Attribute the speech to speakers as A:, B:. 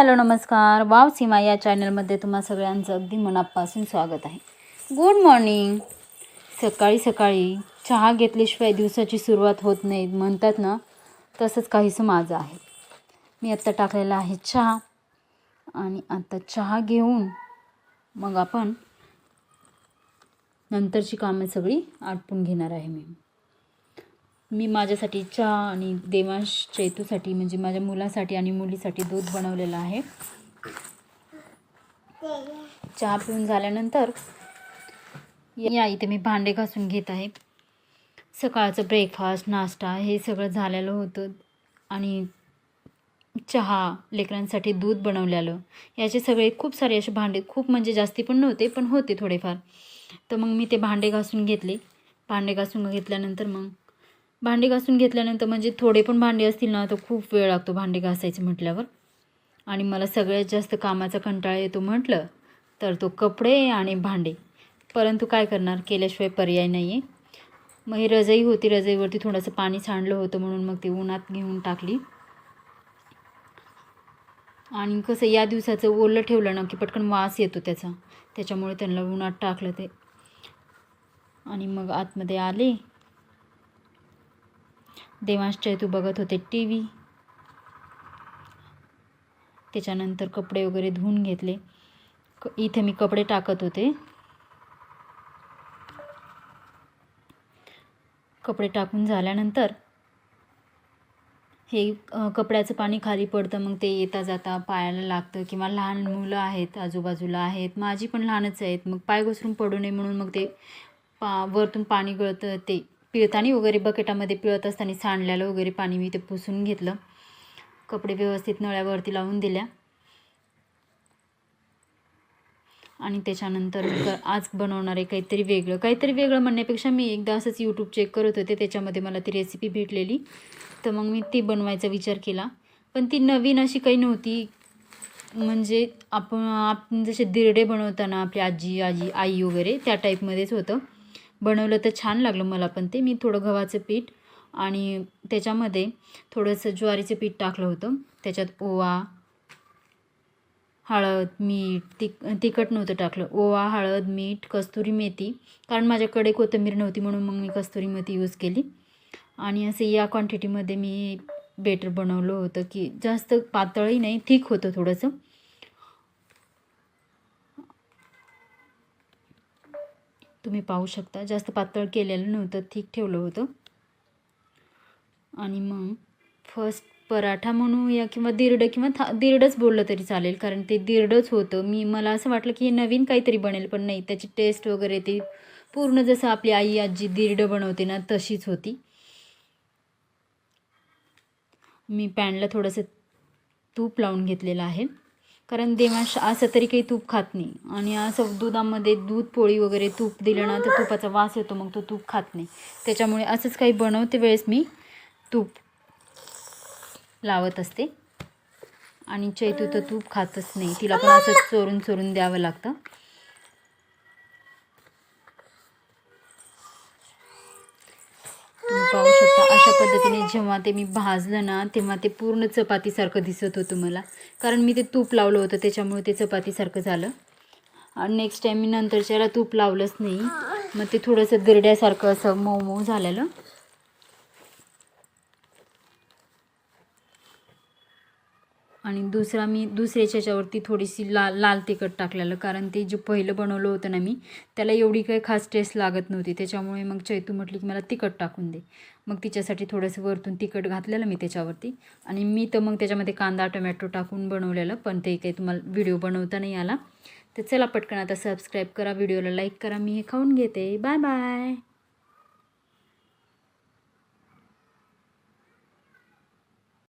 A: Hello नमस्कार. Wow सीमा या चॅनलमध्ये तुम्हा सगळ्यांचं अगदी मनापासून स्वागत आहे. गुड मॉर्निंग सकाळी सकाळी चहा घेतल्याशिवाय दिवसाची सुरुवात होत नाही म्हणतात ना तसंच काहीसं माझं आहे. मी आत्ता टाकलेला आहे चहा आणि आता चहा घेऊन मग आपण नंतरची कामं सगळी आटपून घेणार आहे मी. मी माझ्यासाठी चहा आणि देवांश चेतूसाठी म्हणजे माझ्या मुलासाठी आणि मुलीसाठी दूध बनवलेलं आहे. चहा पिऊन झाल्यानंतर या इथे मी भांडे घासून घेत आहे. सकाळचं ब्रेकफास्ट नाश्ता हे सगळं झालेलं होतं आणि चहा लेकरांसाठी दूध बनवलेलं. याचे सगळे खूप सारे असे भांडे खूप म्हणजे जास्ती पण नव्हते पण होते थोडेफार. तर मग मी ते भांडे घासून घेतले. भांडे घासून घेतल्यानंतर मग भांडी घासून घेतल्यानंतर म्हणजे थोडे पण भांडे असतील ना तर खूप वेळ लागतो भांडे घासायचे म्हटल्यावर. आणि मला सगळ्यात जास्त कामाचा कंटाळा येतो म्हटलं तर तो कपडे आणि भांडे. परंतु काय करणार केल्याशिवाय पर्याय नाही आहे मग ही रजई होती रजईवरती थोडंसं पाणी सांडलं होतं म्हणून मग ती उन्हात घेऊन टाकली. आणि कसं या दिवसाचं ओलं ठेवलं ना की पटकन वास येतो त्याचा. त्याच्यामुळे त्यांना उन्हात टाकलं ते. आणि मग आतमध्ये आले. देवांश चैतू बघत होते टी व्ही त्याच्यानंतर कपडे वगैरे धुवून घेतले. क इथे मी कपडे टाकत होते. कपडे टाकून झाल्यानंतर हे कपड्याचं पाणी खाली पडतं मग ते येता जाता पायाला लागतं किंवा लहान मुलं आहेत आजूबाजूला आहेत माझी पण लहानच आहेत मग पाय घसरून पडू नये म्हणून मग ते पा वरतून पाणी गळतं ते. पिळताना वगैरे बकेटामध्ये पिळत असताना सांडल्याला वगैरे पाणी मी ते पुसून घेतलं. कपडे व्यवस्थित नळ्यावरती लावून दिल्या. आणि त्याच्यानंतर आज बनवणार आहे काहीतरी वेगळं. काहीतरी वेगळं म्हणण्यापेक्षा मी एकदा असंच यूट्यूब चेक करत होते. त्याच्यामध्ये मला ती रेसिपी भेटलेली. तर मग मी ती बनवायचा विचार केला. पण ती नवीन अशी काही नव्हती. म्हणजे आपण आपण जसे दिरडे बनवताना आपली आजी आजी आई वगैरे त्या टाईपमध्येच होतं. बनवलं तर छान लागलं मला पण ते. मी थोडं गव्हाचं पीठ आणि त्याच्यामध्ये थोडंसं ज्वारीचं पीठ टाकलं होतं. त्याच्यात ओवा हळद मीठ तिक तिखट नव्हतं टाकलं. ओवा हळद मीठ कस्तुरी मेथी. कारण माझ्याकडे कोथिंबीर नव्हती म्हणून मग मी कस्तुरी मेथी यूज केली. आणि असं या क्वांटिटीमध्ये मी बेटर बनवलं होतं की जास्त पातळही नाही थिक होतं थोडंसं. तुम्ही पाहू शकता. जास्त पातळ केलेलं नव्हतं. ठीक ठेवलं होतं. आणि मग फर्स्ट पराठा म्हणूया किंवा दिरडं किंवा था दिरडंच बोललं तरी चालेल. कारण ते दिरडंच होतं. मी मला असं वाटलं की हे नवीन काहीतरी बनेल पण नाही. त्याची टेस्ट वगैरे ते पूर्ण जसं आपली आई आजी दिरडं बनवते ना तशीच होती. मी पॅनला थोडंसं तूप लावून घेतलेलं आहे. कारण देवांश असं तरी काही तूप खात नाही. आणि असं दुधामध्ये दूध पोळी वगैरे तूप दिलं ना तर तुपाचा वास येतो मग तो तूप खात नाही. त्याच्यामुळे असंच काही बनवते वेळेस मी. तूप लावत असते. आणि चैतू तर तूप खातच नाही. तिला पण असंच चोरून चोरून द्यावं लागतं. तुम्ही अशा पद्धतीने जेव्हा ते मी भाजलं ना तेव्हा ते पूर्ण चपातीसारखं दिसत होतं मला. कारण मी ते तूप लावलं होतं त्याच्यामुळे ते चपातीसारखं झालं. आणि नेक्स्ट टाईम मी नंतरच्याला तूप लावलंच नाही. मग ते थोडंसं गिरड्यासारखं असं मऊ मऊ झालेलं. आणि दुसरा मी दुसऱ्याच्या याच्यावरती थोडीशी लाल लाल तिखट टाकलेलं कारण ते जे पहिलं बनवलं होतं ना मी त्याला एवढी काही खास टेस्ट लागत नव्हती. त्याच्यामुळे मग चैतू म्हटली की मला तिखट टाकून दे. मग तिच्यासाठी थोडंसं वरतून तिखट घातलेलं मी त्याच्यावरती. आणि मी तर मग त्याच्यामध्ये कांदा टोमॅटो टाकून बनवलेलं पण ते काही तुम्हाला व्हिडिओ बनवता नाही आला. तर चला पटकन आता सबस्क्राईब करा व्हिडिओला लाईक करा. मी हे खाऊन घेते. Bye bye